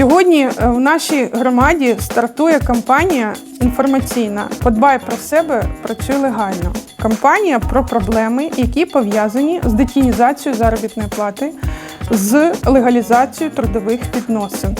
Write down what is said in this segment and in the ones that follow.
Сьогодні е, в нашій громаді стартує кампанія інформаційна Подбай про себе, працюй легально. Кампанія про проблеми, які пов'язані з детінізацією заробітної плати, з легалізацією трудових відносин.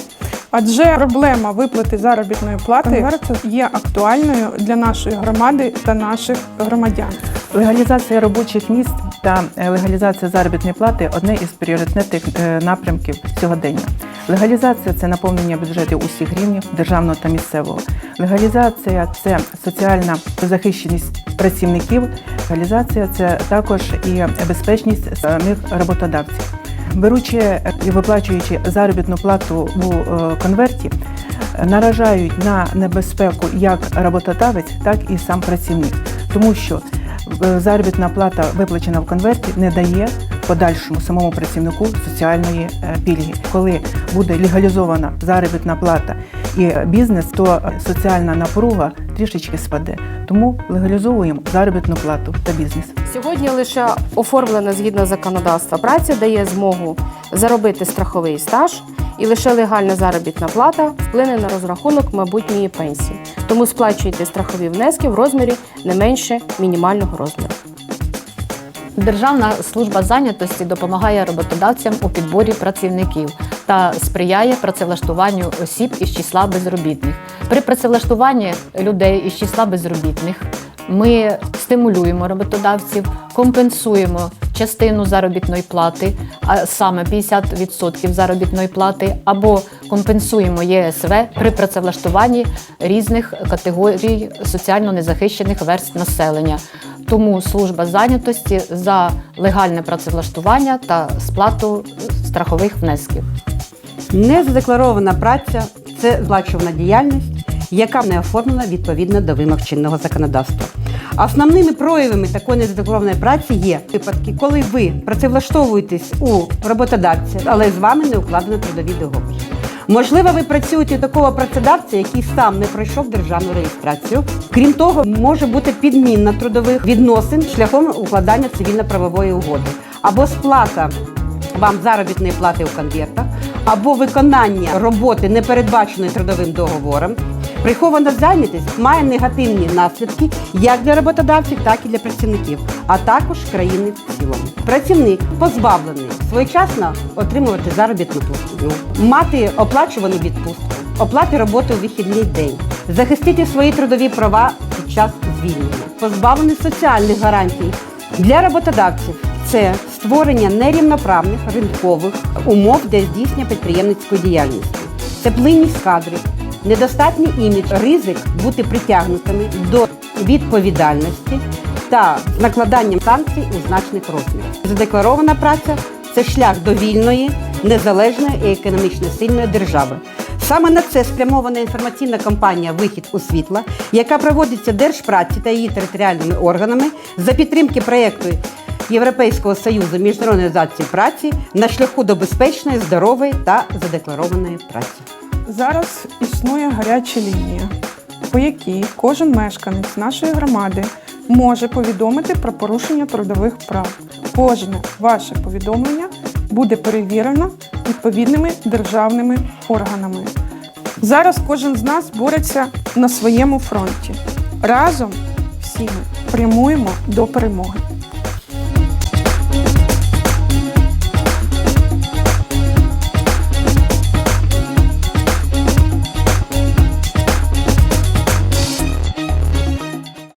Адже проблема виплати заробітної плати є актуальною для нашої громади та наших громадян. Легалізація робочих місць та е, легалізація заробітної плати одне із пріоритетних е, напрямків сьогодення. Легалізація це наповнення бюджетів усіх рівнів державного та місцевого. Легалізація це соціальна захищеність працівників. Легалізація це також і безпечність самих роботодавців. Беручи і виплачуючи заробітну плату у е, конверті, наражають на небезпеку як роботодавець, так і сам працівник, тому що е, заробітна плата, виплачена в конверті, не дає подальшому самому працівнику соціальної е, пільги. Коли буде легалізована заробітна плата і бізнес, то соціальна напруга трішечки спаде. Тому легалізовуємо заробітну плату та бізнес. Сьогодні лише оформлена згідно законодавства праця дає змогу заробити страховий стаж, і лише легальна заробітна плата вплине на розрахунок майбутньої пенсії. Тому сплачуйте страхові внески в розмірі не менше мінімального розміру. Державна служба зайнятості допомагає роботодавцям у підборі працівників та сприяє працевлаштуванню осіб із числа безробітних. При працевлаштуванні людей із числа безробітних ми стимулюємо роботодавців, компенсуємо частину заробітної плати, а саме 50% заробітної плати, або компенсуємо ЄСВ при працевлаштуванні різних категорій соціально незахищених верств населення. Тому служба зайнятості за легальне працевлаштування та сплату страхових внесків. Незадекларована праця це злачувана діяльність, яка не оформлена відповідно до вимог чинного законодавства. Основними проявами такої незадекларованої праці є випадки, коли ви працевлаштовуєтесь у роботодавця, але з вами не укладено трудові договори. Можливо, ви працюєте у такого працедавця, який сам не пройшов державну реєстрацію. Крім того, може бути підмінна трудових відносин шляхом укладання цивільно-правової угоди або сплата вам заробітної плати у конвертах, або виконання роботи, не передбаченої трудовим договором. Прихована зайнятість має негативні наслідки як для роботодавців, так і для працівників, а також країни в цілому. Працівник позбавлений своєчасно отримувати заробітну платню, мати оплачувану відпустку, оплати роботи у вихідний день, захистити свої трудові права під час звільнення, позбавлений соціальних гарантій для роботодавців. Це створення нерівноправних ринкових умов для здійснення підприємницької діяльності, це плинність кадрів, недостатній імідж, ризик бути притягнутими до відповідальності та накладанням санкцій у значних розмірах. Задекларована праця це шлях до вільної, незалежної і економічно сильної держави. Саме на це спрямована інформаційна кампанія Вихід у світло, яка проводиться Держпраці та її територіальними органами за підтримки проєкту Європейського союзу міжнародної організації праці на шляху до безпечної, здорової та задекларованої праці. Зараз існує гаряча лінія, по якій кожен мешканець нашої громади може повідомити про порушення трудових прав. Кожне ваше повідомлення буде перевірено відповідними державними органами. Зараз кожен з нас бореться на своєму фронті. Разом всі ми прямуємо до перемоги.